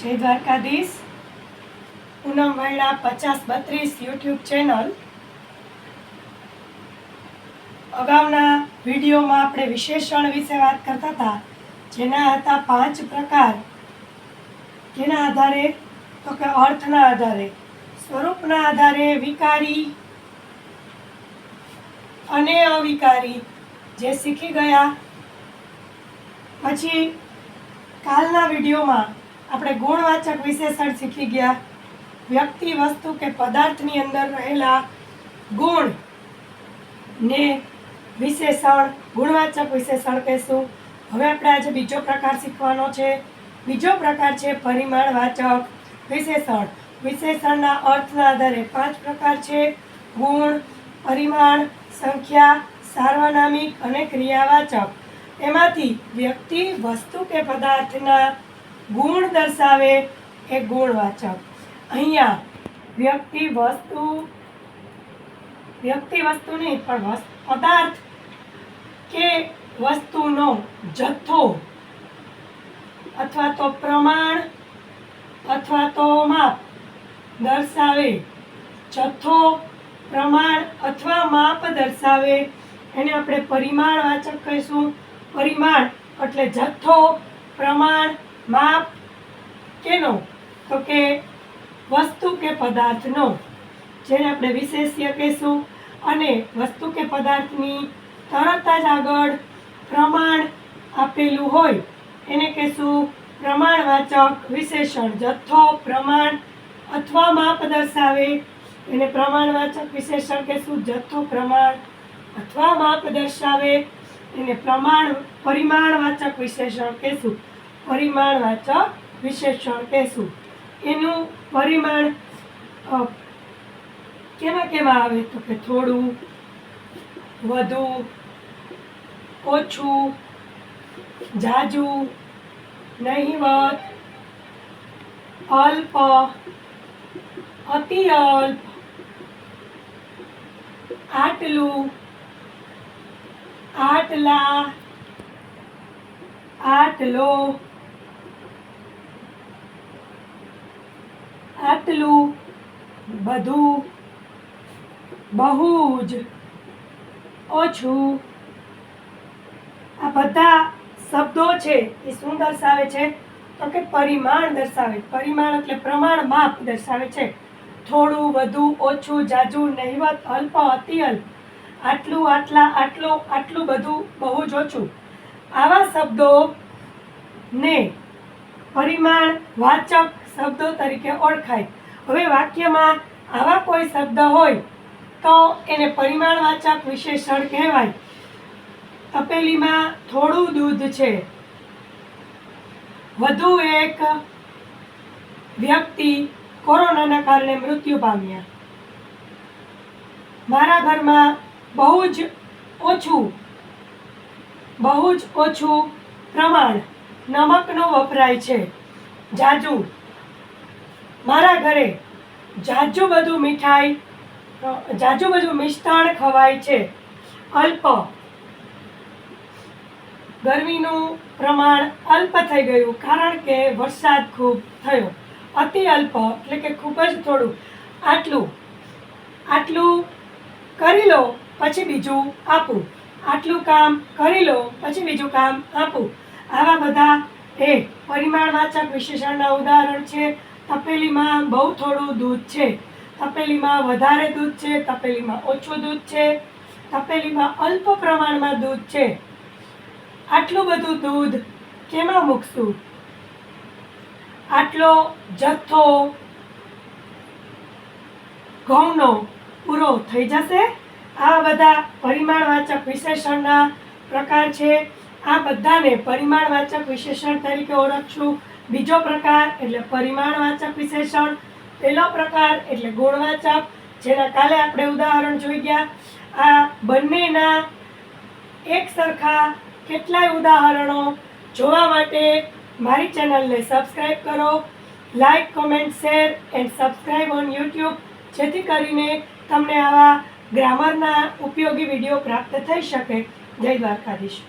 જય દ્વારકાધીશ પૂનમ વાયડા પચાસ બત્રીસ યુટ્યુબ ચેનલ. અગાઉના વિડીયોમાં આપણે વિશેષણ વિશે વાત કરતા હતા, જેના હતા પાંચ પ્રકાર. જેના આધારે, તો કે અર્થના આધારે, સ્વરૂપના આધારે વિકારી અને અવિકારી, જે શીખી ગયા. પછી કાલના વિડીયોમાં આપણે ગુણવાચક વિશેષણ શીખી ગયા. વ્યક્તિ, વસ્તુ કે પદાર્થની અંદર રહેલા ગુણ ને વિશેષણ, ગુણવાચક વિશેષણ કહેશું. હવે આપણે આજે બીજો પ્રકાર શીખવાનો છે. બીજો પ્રકાર છે પરિમાણવાચક વિશેષણ. વિશેષણના અર્થના આધારે પાંચ પ્રકાર છે. ગુણ, પરિમાણ, સંખ્યા, સાર્વનામિક અને ક્રિયાવાચક. એમાંથી વ્યક્તિ, વસ્તુ કે પદાર્થના ગુણ દર્શાવે એ ગુણવાચક અહીંયા વ્યક્તિ વસ્તુ વ્યક્તિ વસ્તુ નહીં, પણ પદાર્થ કે વસ્તુનો જથ્થો અથવા તો પ્રમાણ અથવા તો માપ દર્શાવે. જથ્થો, પ્રમાણ અથવા માપ દર્શાવે. એને આપણે પરિમાણવાચક કહીશું. પરિમાણ એટલે જથ્થો, પ્રમાણ માપ કેનો તો કે વસ્તુ કે પદાર્થનો જેને આપણે વિશેષ્ય કહીશું. અને વસ્તુ કે પદાર્થની તરત જ આગળ પ્રમાણ આપેલું હોય, એને કહીશું પ્રમાણવાચક વિશેષણ. જથ્થો, પ્રમાણ અથવા માપ દર્શાવે, એને પ્રમાણવાચક વિશેષણ કહેશું. જથ્થો, પ્રમાણ અથવા માપ દર્શાવે, એને પ્રમાણ, પરિમાણવાચક વિશેષણ કહેશું. પરિમાણવાચક વિશેષણ કહેશું. એનું પરિમાણ કેમાં કેમાં આવે? તો કે થોડું, વધુ, ઓછું, જાજુ, નહીવત, અલ્પ, અતિ અલ્પ, આટલું, આટલા, આટલો આટલું બધું બહુ જ ઓછું. આ બધા શબ્દો છે એ શું દર્શાવે છે? તો કે પરિમાણ દર્શાવે. પરિમાણ એટલે પ્રમાણ માપ દર્શાવે છે. થોડું વધુ, ઓછું, જાજુ, નહિવત, અલ્પ અતિ અલ્પ આટલું, આટલા, આટલો, આટલું બધું બહુ જ ઓછું. આવા શબ્દો ને પરિમાણ વાચક શબ્દો તરીકે ઓળખાય. હવે વાક્યમાં આવા કોઈ શબ્દ હોય, તો એને પરિમાણવાચક વિશેષણ કહેવાય. તપેલીમાં થોડું દૂધ છે. વધુ એક વ્યક્તિ કોરોનાના કારણે મૃત્યુ પામ્યા. મારા ઘરમાં બહુ જ ઓછું, બહુ જ ઓછું પ્રમાણ નમકનો વપરાય છે. જાજુ મારા ઘરે જાજુ બધું મીઠાઈ જાજુ બધું મિષ્ટાણ ખવાય છે. અલ્પ. ગરમીનું પ્રમાણ અલ્પ થઈ ગયું કારણ કે વરસાદ ખૂબ થયો. અતિ અલ્પ એટલે કે ખૂબ જ થોડું. આટલું આટલું કરી લો, પછી બીજું આપું. આટલું કામ કરી લો, પછી બીજું કામ આપું. આવા બધા એ પરિમાણવાચક વિશેષણના ઉદાહરણ છે. તપેલીમાં બહુ થોડું દૂધ છે. તપેલીમાં વધારે દૂધ છે, તપેલીમાં ઓછું દૂધ છે, તપેલીમાં અલ્પ પ્રમાણમાં દૂધ છે. આટલું બધું દૂધ કેમાં મૂકશું? આટલો જથ્થો ઘઉંનો પૂરો થઈ જશે? આ બધા પરિમાણવાચક વિશેષણના પ્રકાર છે. આ બધાને પરિમાણવાચક વિશેષણ તરીકે ઓળખશું. બીજો પ્રકાર એટલે પરિમાણવાચક વિશેષણ. પહેલો પ્રકાર એટલે ગુણવાચક, જેના કાલે આપણે ઉદાહરણ જોઈ ગયા. આ બંનેના એક સરખા કેટલાય ઉદાહરણો જોવા માટે મારી ચેનલને સબસ્ક્રાઈબ કરો. Like comment share and subscribe on YouTube જેથી કરીને તમને આવા ગ્રામરના ઉપયોગી વીડિયો પ્રાપ્ત થઈ શકે. જય દ્વારકાધીશ.